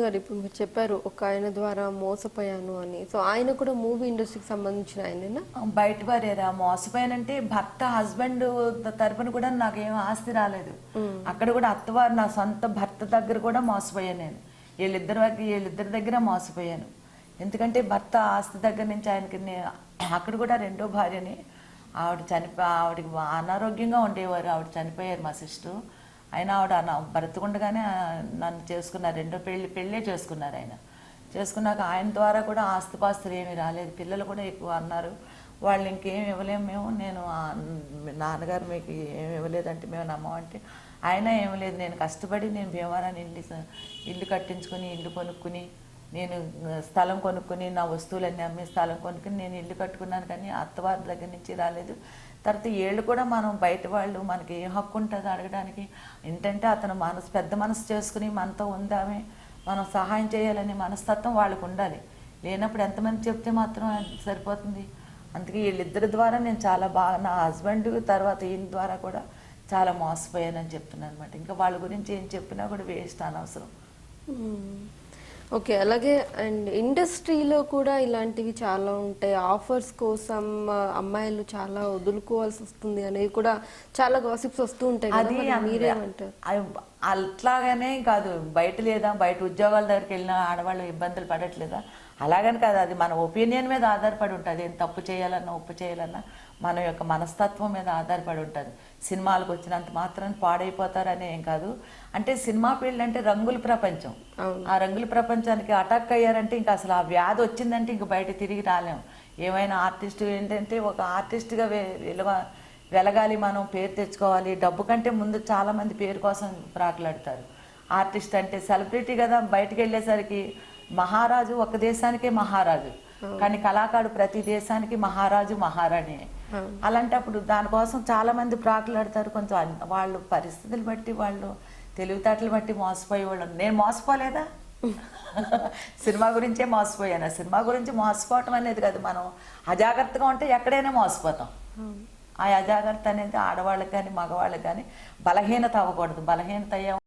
గారు ఇప్పుడు మీరు చెప్పారు ఒక ఆయన ద్వారా మోసపోయాను అని. సో ఆయన కూడా మూవీ ఇండస్ట్రీకి సంబంధించిన ఆయనేనా? బయట వారేరా మోసపోయానంటే భర్త హస్బెండ్ తరపున కూడా నాకేం ఆస్తి రాలేదు. అక్కడ కూడా అత్తవారు నా సొంత భర్త దగ్గర కూడా మోసపోయాను నేను. వీళ్ళిద్దరి వీళ్ళిద్దరి దగ్గర మోసపోయాను. ఎందుకంటే భర్త ఆస్తి దగ్గర నుంచి ఆయనకి అక్కడ కూడా రెండో భార్యని. ఆవిడ చనిపో ఆవిడకి అనారోగ్యంగా ఉండేవారు. ఆవిడ చనిపోయారు మా సిస్టర్. ఆయన ఆవిడ అన బ్రతుకుండగానే నన్ను చేసుకున్నారు. రెండో పెళ్ళి పెళ్ళే చేసుకున్నారు ఆయన. చేసుకున్నాక ఆయన ద్వారా కూడా ఆస్తిపాస్తులు ఏమీ రాలేదు. పిల్లలు కూడా ఎక్కువ అన్నారు. వాళ్ళు ఇంకేం ఇవ్వలేము మేము నేను నాన్నగారు మీకు ఏమి ఇవ్వలేదంటే మేము నమ్మమంటే ఆయన ఏం లేదు. నేను కష్టపడి నేను భీమవరాన్ని ఇల్లు ఇల్లు కట్టించుకొని ఇల్లు కొనుక్కుని నేను స్థలం కొనుక్కుని నా వస్తువులన్నీ అమ్మి స్థలం కొనుక్కుని నేను ఇల్లు కట్టుకున్నాను కానీ అత్తవారి దగ్గర నుంచి రాలేదు. తర్వాత ఏళ్ళు కూడా మనం బయట వాళ్ళు మనకి ఏ హక్కు ఉంటుంది అడగడానికి ఏంటంటే అతను మనసు పెద్ద మనసు చేసుకుని మనతో ఉందామే మనం సహాయం చేయాలనే మనస్తత్వం వాళ్ళకు ఉండాలి. లేనప్పుడు ఎంతమంది చెప్తే మాత్రం సరిపోతుంది. అందుకే వీళ్ళిద్దరి ద్వారా నేను చాలా బాగా నా హస్బెండ్ తర్వాత ఈయన ద్వారా కూడా చాలా మోసపోయానని చెప్తున్నాను అనమాట ఇంకా వాళ్ళ గురించి ఏం చెప్పినా కూడా వేస్ట్ అనవసరం. ఓకే అలాగే అండ్ ఇండస్ట్రీలో కూడా ఇలాంటివి చాలా ఉంటాయి. ఆఫర్స్ కోసం అమ్మాయిలు చాలా వదులుకోవాల్సి వస్తుంది అనేవి కూడా చాలా గాసిప్స్ వస్తూ ఉంటాయి అది మరి మీరేమంటారు? అది అట్లాగనే కాదు బయట లేదా బయట ఉద్యోగాల దగ్గరికి వెళ్ళిన ఆడవాళ్ళు ఇబ్బందులు పడట్లేదా? అలాగని కాదు అది మన ఒపీనియన్ మీద ఆధారపడి ఉంటుంది. ఏం తప్పు చేయాలన్నా ఒప్పు చేయాలన్నా మన యొక్క మనస్తత్వం మీద ఆధారపడి ఉంటుంది. సినిమాలకు వచ్చినంత మాత్రం పాడైపోతారని ఏం కాదు. అంటే సినిమా ఫీల్డ్ అంటే రంగుల ప్రపంచం. ఆ రంగుల ప్రపంచానికి అటాక్ అయ్యారంటే ఇంకా అసలు ఆ వ్యాధి వచ్చిందంటే ఇంక బయట తిరిగి రాలేము ఏమైనా ఆర్టిస్ట్ ఏంటంటే ఒక ఆర్టిస్ట్గా వెలుగ వెలగాలి మనం పేరు తెచ్చుకోవాలి. డబ్బు కంటే ముందు చాలా మంది పేరు కోసం ప్రాకులాడతారు ఆర్టిస్ట్ అంటే సెలబ్రిటీ కదా బయటికి వెళ్ళేసరికి మహారాజు ఒక దేశానికే మహారాజు. కానీ కళాకారుడు ప్రతి దేశానికి మహారాజు మహారాణి. అలాంటప్పుడు దానికోసం చాలా మంది ప్రాకులాడతారు. కొంచెం వాళ్ళు పరిస్థితులు బట్టి వాళ్ళు తెలివితేటలు బట్టి మోసపోయే వాళ్ళు నేను మోసపోలేదా? సినిమా గురించే మోసపోయాను. సినిమా గురించి మోసపోవటం అనేది కాదు. మనం అజాగ్రత్తగా ఉంటే ఎక్కడైనా మోసపోతాం. ఆ అజాగ్రత్త అనేది ఆడవాళ్ళకి కానీ మగవాళ్ళకి కానీ బలహీనత అవ్వకూడదు. బలహీనత అయ్యా